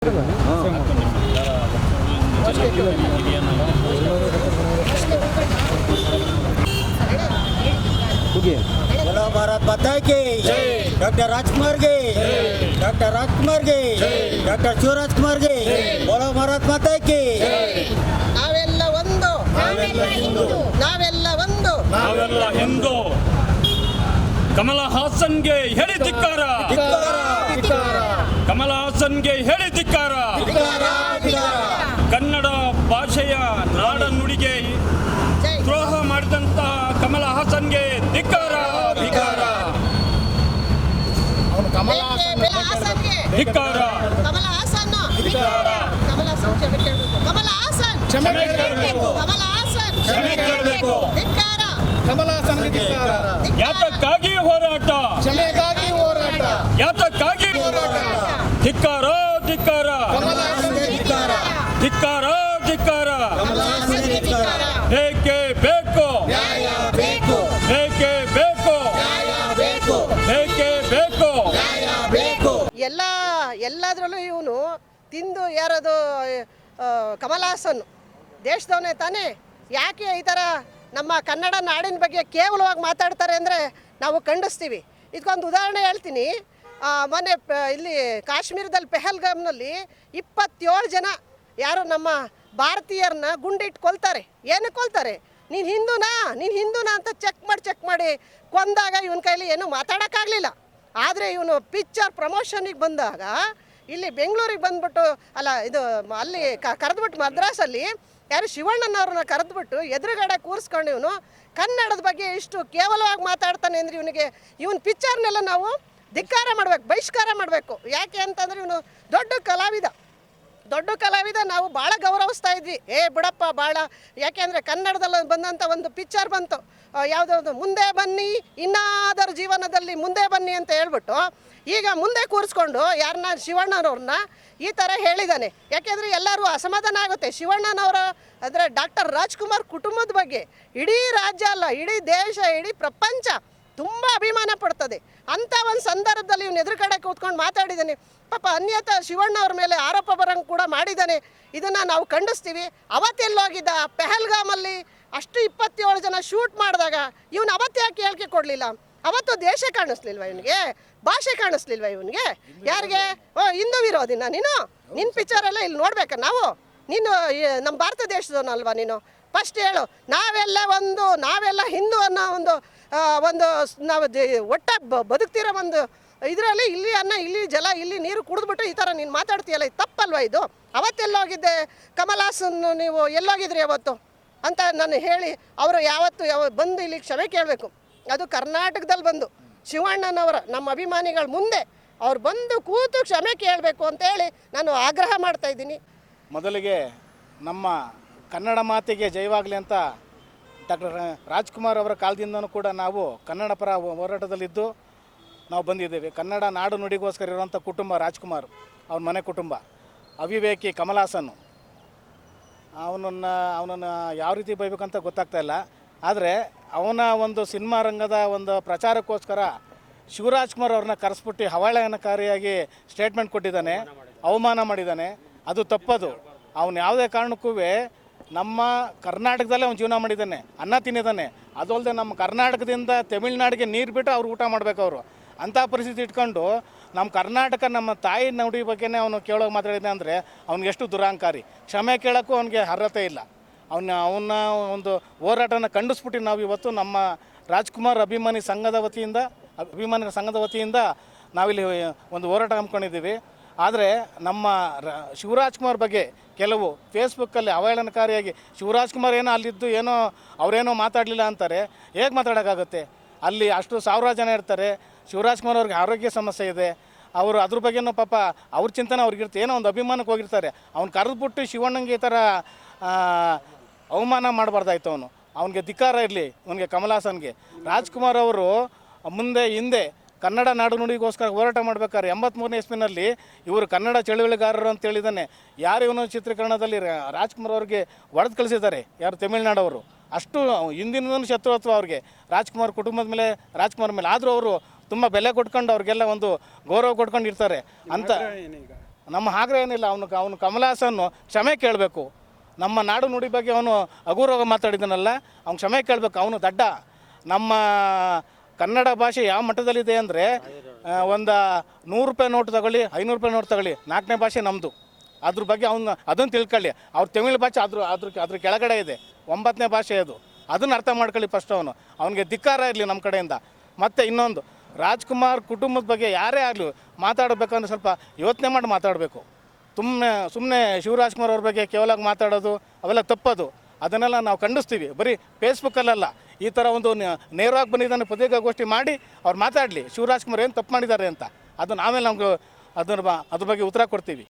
બોલો ભારત માતા કે ડોક્ટર રાજકુમાર કે ડોક્ટર રાજકુમાર કે ડોક્ટર શિવરાજકુમાર કે બોલો ભારત માતા કે ನಾವೆಲ್ಲ ಒಂದು ನಾವೆಲ್ಲ ಹಿಂದೂ ನಾವೆಲ್ಲ ಒಂದು ನಾವೆಲ್ಲ ಹಿಂದೂ ಕಮಲ ಹಾಸನ್ಗೆ ಹೇಳಿ ಧಿಕ್ಕಾರ ಧಿಕ್ಕಾರ ಭಾಷೆಯ ನಾಡ ನುಡಿಗೆ ದ್ರೋಹ ಮಾಡಿದಂತ ಕಮಲ ಹಾಸನ್ಗೆ ಧಿಕ್ಕಾರ ಹಾಸನ್ಗೆ? ಧಿಕ್ಕಾರ. ಕಮಲ ಹಾಸನ್ ಧಿಕ್ಕಾರ. ಕಮಲ ಹಾಸನ್ ಕಮಲ ಹಾಸನ್? ಕ್ಷಮೆ ಕೇಳಬೇಕು. ಕಮಲ ಹಾಸನ್? ಕ್ಷಮೆ ಕೇಳಬೇಕು. ಧಿಕ್ಕಾರ. ಯಾತಕ್ಕಾಗಿ ಹೋರಾಟ? ಕ್ಷಮೆಗಾಗಿ ಹೋರಾಟ. ಯಾತಕ್ಕಾಗಿ ತಿಂದು ಯಾರದು ಕಮಲ್ ಹಾಸನ್ ದೇಶದವನೇ ತಾನೇ, ಯಾಕೆ ಈ ಥರ ನಮ್ಮ ಕನ್ನಡ ನಾಡಿನ ಬಗ್ಗೆ ಕೇವಲವಾಗಿ ಮಾತಾಡ್ತಾರೆ ಅಂದರೆ ನಾವು ಖಂಡಿಸ್ತೀವಿ. ಇದಕ್ಕೊಂದು ಉದಾಹರಣೆ ಹೇಳ್ತೀನಿ. ಮೊನ್ನೆ ಇಲ್ಲಿ ಕಾಶ್ಮೀರದಲ್ಲಿ ಪೆಹಲ್ಗಾಮ್ನಲ್ಲಿ ಇಪ್ಪತ್ತೇಳು ಜನ ಯಾರು ನಮ್ಮ ಭಾರತೀಯರನ್ನ ಗುಂಡಿಟ್ಟು ಕೊಲ್ತಾರೆ. ಏನು ಕೊಲ್ತಾರೆ? ನೀನು ಹಿಂದೂನಾ? ನೀನು ಹಿಂದೂನಾ ಅಂತ ಚೆಕ್ ಮಾಡಿ ಚೆಕ್ ಮಾಡಿ ಕೊಂದಾಗ ಇವನ ಕೈಲಿ ಏನು ಮಾತಾಡೋಕ್ಕಾಗಲಿಲ್ಲ. ಆದರೆ ಇವನು ಪಿಕ್ಚರ್ ಪ್ರಮೋಷನಿಗೆ ಬಂದಾಗ ಇಲ್ಲಿ ಬೆಂಗಳೂರಿಗೆ ಬಂದ್ಬಿಟ್ಟು, ಅಲ್ಲ, ಇದು ಅಲ್ಲಿ ಕರೆದ್ಬಿಟ್ಟು ಮದ್ರಾಸಲ್ಲಿ, ಯಾರು ಶಿವಣ್ಣನವ್ರನ್ನ ಕರೆದ್ಬಿಟ್ಟು ಎದುರುಗಡೆ ಕೂರಿಸ್ಕೊಂಡು ಇವನು ಕನ್ನಡದ ಬಗ್ಗೆ ಇಷ್ಟು ಕೇವಲವಾಗಿ ಮಾತಾಡ್ತಾನೆ ಅಂದರೆ ಇವನಿಗೆ ಇವನ ಪಿಕ್ಚರ್ನೆಲ್ಲ ನಾವು ಧಿಕ್ಕಾರ ಮಾಡಬೇಕು, ಬಹಿಷ್ಕಾರ ಮಾಡಬೇಕು. ಯಾಕೆ ಅಂತಂದರೆ ಇವನು ದೊಡ್ಡ ಕಲಾವಿದ. ದೊಡ್ಡ ಕಲಾವಿದ, ನಾವು ಭಾಳ ಗೌರವಿಸ್ತಾ ಇದ್ವಿ. ಏ, ಬಿಡಪ್ಪ, ಭಾಳ. ಯಾಕೆಂದರೆ ಕನ್ನಡದಲ್ಲಿ ಬಂದಂಥ ಒಂದು ಪಿಕ್ಚರ್ ಬಂತು. ಯಾವುದಾದ್ರು ಮುಂದೆ ಬನ್ನಿ, ಇನ್ನಾದರೂ ಜೀವನದಲ್ಲಿ ಮುಂದೆ ಬನ್ನಿ ಅಂತ ಹೇಳ್ಬಿಟ್ಟು ಈಗ ಮುಂದೆ ಕೂರಿಸ್ಕೊಂಡು ಯಾರನ್ನ, ಶಿವಣ್ಣನವ್ರನ್ನ ಈ ಥರ ಹೇಳಿದ್ದಾನೆ. ಯಾಕೆಂದರೆ ಎಲ್ಲರೂ ಅಸಮಾಧಾನ ಆಗುತ್ತೆ. ಶಿವಣ್ಣನವರ ಅಂದರೆ ಡಾಕ್ಟರ್ ರಾಜ್ಕುಮಾರ್ ಕುಟುಂಬದ ಬಗ್ಗೆ ಇಡೀ ರಾಜ್ಯ ಅಲ್ಲ, ಇಡೀ ದೇಶ, ಇಡೀ ಪ್ರಪಂಚ ತುಂಬ ಅಭಿಮಾನ ಪಡ್ತದೆ. ಅಂಥ ಒಂದು ಸಂದರ್ಭದಲ್ಲಿ ಇವನು ಎದುರುಗಡೆ ಕೂತ್ಕೊಂಡು ಮಾತಾಡಿದ್ದಾನೆ. ಪಾಪ ಅನ್ಯತ ಶಿವಣ್ಣ ಅವ್ರ ಮೇಲೆ ಆರೋಪ ಬರಂಗೆ ಕೂಡ ಮಾಡಿದ್ದಾನೆ. ಇದನ್ನು ನಾವು ಖಂಡಿಸ್ತೀವಿ. ಅವತ್ತೆಲ್ಲೋಗಿದ್ದ ಪೆಹಲ್ಗಾಮಲ್ಲಿ ಅಷ್ಟು ಇಪ್ಪತ್ತೇಳು ಜನ ಶೂಟ್ ಮಾಡಿದಾಗ ಇವನು ಅವತ್ತು ಯಾಕೆ ಹೇಳಿಕೆ ಕೊಡಲಿಲ್ಲ? ಅವತ್ತು ದೇಶ ಕಾಣಿಸ್ಲಿಲ್ವ ಇವನಿಗೆ? ಭಾಷೆ ಕಾಣಿಸ್ಲಿಲ್ವ ಇವನಿಗೆ? ಯಾರಿಗೆ? ಓ, ಹಿಂದೂ ವಿರೋಧಿನ ನೀನು? ನಿನ್ನ ಪಿಕ್ಚರೆಲ್ಲ ಇಲ್ಲಿ ನೋಡ್ಬೇಕ ನಾವು? ನೀನು ನಮ್ಮ ಭಾರತ ದೇಶದವನಲ್ವಾ ನೀನು? ಫಸ್ಟ್ ಹೇಳು, ನಾವೆಲ್ಲ ಒಂದು, ನಾವೆಲ್ಲ ಹಿಂದೂ ಅನ್ನೋ ಒಂದು ಒಂದು ನಾವು ಒಟ್ಟ ಬದುಕ್ತಿರೋ ಒಂದು ಇದರಲ್ಲಿ ಇಲ್ಲಿ ಅನ್ನ, ಇಲ್ಲಿ ಜಲ, ಇಲ್ಲಿ ನೀರು ಕುಡಿದ್ಬಿಟ್ಟು ಈ ಥರ ನೀನು ಮಾತಾಡ್ತೀಯಲ್ಲ, ಇದು ತಪ್ಪಲ್ವ ಇದು? ಅವತ್ತೆಲ್ಲೋಗಿದ್ದೆ? ಕಮಲಾಸನ್ನು ನೀವು ಎಲ್ಲೋಗಿದ್ರಿ ಅವತ್ತು? ಅಂತ ನಾನು ಹೇಳಿ ಅವರು ಯಾವತ್ತು ಯಾವ ಬಂದು ಇಲ್ಲಿ ಕ್ಷಮೆ ಕೇಳಬೇಕು. ಅದು ಕರ್ನಾಟಕದಲ್ಲಿ ಬಂದು ಶಿವಣ್ಣನವರ ನಮ್ಮ ಅಭಿಮಾನಿಗಳ ಮುಂದೆ ಅವ್ರು ಬಂದು ಕೂತು ಕ್ಷಮೆ ಕೇಳಬೇಕು ಅಂತೇಳಿ ನಾನು ಆಗ್ರಹ ಮಾಡ್ತಾ ಇದ್ದೀನಿ. ಮೊದಲಿಗೆ ನಮ್ಮ ಕನ್ನಡ ಮಾತಿಗೆ ಜಯವಾಗಲಿ ಅಂತ ಡಾಕ್ಟರ್ ರಾಜ್ಕುಮಾರ್ ಅವರ ಕಾಲದಿಂದನೂ ಕೂಡ ನಾವು ಕನ್ನಡ ಪರ ಹೋರಾಟದಲ್ಲಿದ್ದು ನಾವು ಬಂದಿದ್ದೇವೆ. ಕನ್ನಡ ನಾಡು ನುಡಿಗೋಸ್ಕರ ಇರುವಂಥ ಕುಟುಂಬ ರಾಜ್ಕುಮಾರ್, ಅವ್ರ ಮನೆ ಕುಟುಂಬ. ಅವಿವೇಕಿ ಕಮಲಾಸನ್ ಅವನನ್ನು ಅವನನ್ನು ಯಾವ ರೀತಿ ಬೈಬೇಕಂತ ಗೊತ್ತಾಗ್ತಾ ಇಲ್ಲ. ಆದರೆ ಅವನ ಒಂದು ಸಿನಿಮಾ ರಂಗದ ಒಂದು ಪ್ರಚಾರಕ್ಕೋಸ್ಕರ ಶಿವರಾಜ್ ಕುಮಾರ್ ಅವ್ರನ್ನ ಕರೆಸ್ಬಿಟ್ಟು ಹವಾಳನಕಾರಿಯಾಗಿ ಸ್ಟೇಟ್ಮೆಂಟ್ ಕೊಟ್ಟಿದ್ದಾನೆ, ಅವಮಾನ ಮಾಡಿದ್ದಾನೆ. ಅದು ತಪ್ಪದು. ಅವನು ಯಾವುದೇ ಕಾರಣಕ್ಕೂ ನಮ್ಮ ಕರ್ನಾಟಕದಲ್ಲೇ ಅವ್ನು ಜೀವನ ಮಾಡಿದ್ದಾನೆ, ಅನ್ನ ತಿನ್ನಿದ್ದಾನೆ ಅದಲ್ಲದೆ ನಮ್ಮ ಕರ್ನಾಟಕದಿಂದ ತಮಿಳ್ನಾಡಿಗೆ ನೀರು ಬಿಟ್ಟು ಅವ್ರು ಊಟ ಮಾಡಬೇಕು ಅವರು. ಅಂಥ ಪರಿಸ್ಥಿತಿ ಇಟ್ಕೊಂಡು ನಮ್ಮ ಕರ್ನಾಟಕ ನಮ್ಮ ತಾಯಿ ನುಡಿ ಬಗ್ಗೆನೇ ಅವನು ಕೇಳೋಕೆ ಮಾತಾಡಿದೆ ಅಂದರೆ ಅವ್ನಿಗೆ ಎಷ್ಟು ದುರಾಂಕಾರಿ. ಕ್ಷಮೆ ಕೇಳೋಕ್ಕೂ ಅವನಿಗೆ ಅರ್ಹತೆ ಇಲ್ಲ. ಅವನ ಅವನ್ನ ಒಂದು ಹೋರಾಟನ ಖಂಡಿಸ್ಬಿಟ್ಟು ನಾವು ಇವತ್ತು ನಮ್ಮ ರಾಜ್ಕುಮಾರ್ ಅಭಿಮಾನಿ ಸಂಘದ ವತಿಯಿಂದ ಅಭಿಮಾನಿ ಸಂಘದ ವತಿಯಿಂದ ನಾವಿಲ್ಲಿ ಒಂದು ಹೋರಾಟ ಹಮ್ಮಿಕೊಂಡಿದ್ದೀವಿ. ಆದರೆ ನಮ್ಮ ರ, ಶಿವರಾಜ್ ಕುಮಾರ್ ಬಗ್ಗೆ ಕೆಲವು ಫೇಸ್ಬುಕ್ಕಲ್ಲಿ ಅವಹೇಳನಕಾರಿಯಾಗಿ ಶಿವರಾಜ್ ಕುಮಾರ್ ಏನೋ ಅಲ್ಲಿದ್ದು ಏನೋ, ಅವರೇನೋ ಮಾತಾಡಲಿಲ್ಲ ಅಂತಾರೆ. ಹೇಗೆ ಮಾತಾಡೋಕ್ಕಾಗುತ್ತೆ? ಅಲ್ಲಿ ಅಷ್ಟು ಸಾವಿರಾರು ಜನ ಇರ್ತಾರೆ. ಶಿವರಾಜ್ ಕುಮಾರ್ ಅವ್ರಿಗೆ ಆರೋಗ್ಯ ಸಮಸ್ಯೆ ಇದೆ. ಅವರು ಅದ್ರ ಬಗ್ಗೆನೋ ಪಾಪ ಅವ್ರ ಚಿಂತನೆ ಅವ್ರಿಗಿರುತ್ತೆ ಏನೋ ಒಂದು ಅಭಿಮಾನಕ್ಕೆ ಹೋಗಿರ್ತಾರೆ. ಅವ್ನು ಕರೆದ್ಬಿಟ್ಟು ಶಿವಣ್ಣಂಗೆ ಈ ಥರ ಅವಮಾನ ಮಾಡಬಾರ್ದಾಯ್ತು ಅವನು. ಅವನಿಗೆ ಧಿಕ್ಕಾರ ಇರಲಿ ಅವನಿಗೆ ಕಮಲಾಸನ್ಗೆ ರಾಜ್ಕುಮಾರ್ ಅವರು ಮುಂದೆ, ಹಿಂದೆ ಕನ್ನಡ ನಾಡು ನುಡಿಗೋಸ್ಕರ ಹೋರಾಟ ಮಾಡ್ಬೇಕಾದ್ರೆ ಎಂಬತ್ತ್ಮೂರನೇ ಇಸ್ವಿನಲ್ಲಿ ಇವರು ಕನ್ನಡ ಚಳುವಳಿಗಾರರು ಅಂತ ಹೇಳಿದ್ದಾನೆ. ಯಾರು ಇವನು ಚಿತ್ರೀಕರಣದಲ್ಲಿ ರಾಜ್ಕುಮಾರ್ ಅವ್ರಿಗೆ ಒಡೆದು ಕಳಿಸಿದ್ದಾರೆ? ಯಾರು ತಮಿಳ್ನಾಡವರು ಅಷ್ಟು ಹಿಂದಿನ ಶತ್ರುತ್ವ ಅವ್ರಿಗೆ. ರಾಜ್ಕುಮಾರ್ ಕುಟುಂಬದ ಮೇಲೆ, ರಾಜ್ಕುಮಾರ್ ಮೇಲೆ. ಆದರೂ ಅವರು ತುಂಬ ಬೆಲೆ ಕೊಟ್ಕೊಂಡು ಅವ್ರಿಗೆಲ್ಲ ಒಂದು ಗೌರವ ಕೊಟ್ಕೊಂಡು ಇರ್ತಾರೆ ಅಂತ ನಮ್ಮ ಆಗ್ರಹ ಏನಿಲ್ಲ ಅವನು ಅವನು ಕಮಲ ಹಾಸನ್ನು ಕ್ಷಮೆ ಕೇಳಬೇಕು. ನಮ್ಮ ನಾಡು ನುಡಿ ಬಗ್ಗೆ ಅವನು ಅಗೌರವ ಮಾತಾಡಿದನಲ್ಲ ಅವ್ನು ಕ್ಷಮೆ ಕೇಳಬೇಕು ಅವನು ದಡ್ಡ. ನಮ್ಮ ಕನ್ನಡ ಭಾಷೆ ಯಾವ ಮಟ್ಟದಲ್ಲಿದೆ ಅಂದರೆ ಒಂದು ನೂರು ರೂಪಾಯಿ ನೋಟ್ ತಗೊಳ್ಳಿ ಐನೂರು ರೂಪಾಯಿ ನೋಟ್ ತಗೊಳ್ಳಿ ನಾಲ್ಕನೇ ಭಾಷೆ ನಮ್ಮದು ಅದ್ರ ಬಗ್ಗೆ ಅವನು ಅದನ್ನು ತಿಳ್ಕೊಳ್ಳಿ. ಅವ್ರ ತಮಿಳು ಭಾಷೆ ಅದ್ರ ಅದ್ರ ಅದ್ರ ಕೆಳಗಡೆ ಇದೆ ಒಂಬತ್ತನೇ ಭಾಷೆ ಅದು. ಅದನ್ನು ಅರ್ಥ ಮಾಡ್ಕೊಳ್ಳಿ ಫಸ್ಟ್ ಅವನು. ಅವನಿಗೆ ಧಿಕ್ಕಾರ ಇರಲಿ ನಮ್ಮ ಕಡೆಯಿಂದ. ಮತ್ತು ಇನ್ನೊಂದು ರಾಜ್ಕುಮಾರ್ ಕುಟುಂಬದ ಬಗ್ಗೆ ಯಾರೇ ಆಗಲಿ ಮಾತಾಡಬೇಕಂದ್ರೆ ಸ್ವಲ್ಪ ಯೋಚನೆ ಮಾಡಿ ಮಾತಾಡಬೇಕು. ಸುಮ್ಮನೆ ಸುಮ್ಮನೆ ಶಿವರಾಜ್ಕುಮಾರ್ ಅವ್ರ ಬಗ್ಗೆ ಕೇವಲ ಮಾತಾಡೋದು, ಅವೆಲ್ಲ ತಪ್ಪದು. ಅದನ್ನೆಲ್ಲ ನಾವು ಖಂಡಿಸ್ತೀವಿ. ಬರೀ ಫೇಸ್ಬುಕ್ಕಲ್ಲ ಈ ಥರ ಒಂದು ನೇರವಾಗಿ ಬಂದಿದ್ದಾನೆ ಪತ್ರಿಕಾಗೋಷ್ಠಿ ಮಾಡಿ ಅವ್ರು ಮಾತಾಡಲಿ. ಶಿವರಾಜ್ಕುಮಾರ್ ಏನು ತಪ್ಪು ಮಾಡಿದ್ದಾರೆ ಅಂತ. ಅದು ನಾವೇ ನಮ್ಗೆ ಅದರ ಬ- ಅದ್ರ ಬಗ್ಗೆ ಉತ್ತರ ಕೊಡ್ತೀವಿ.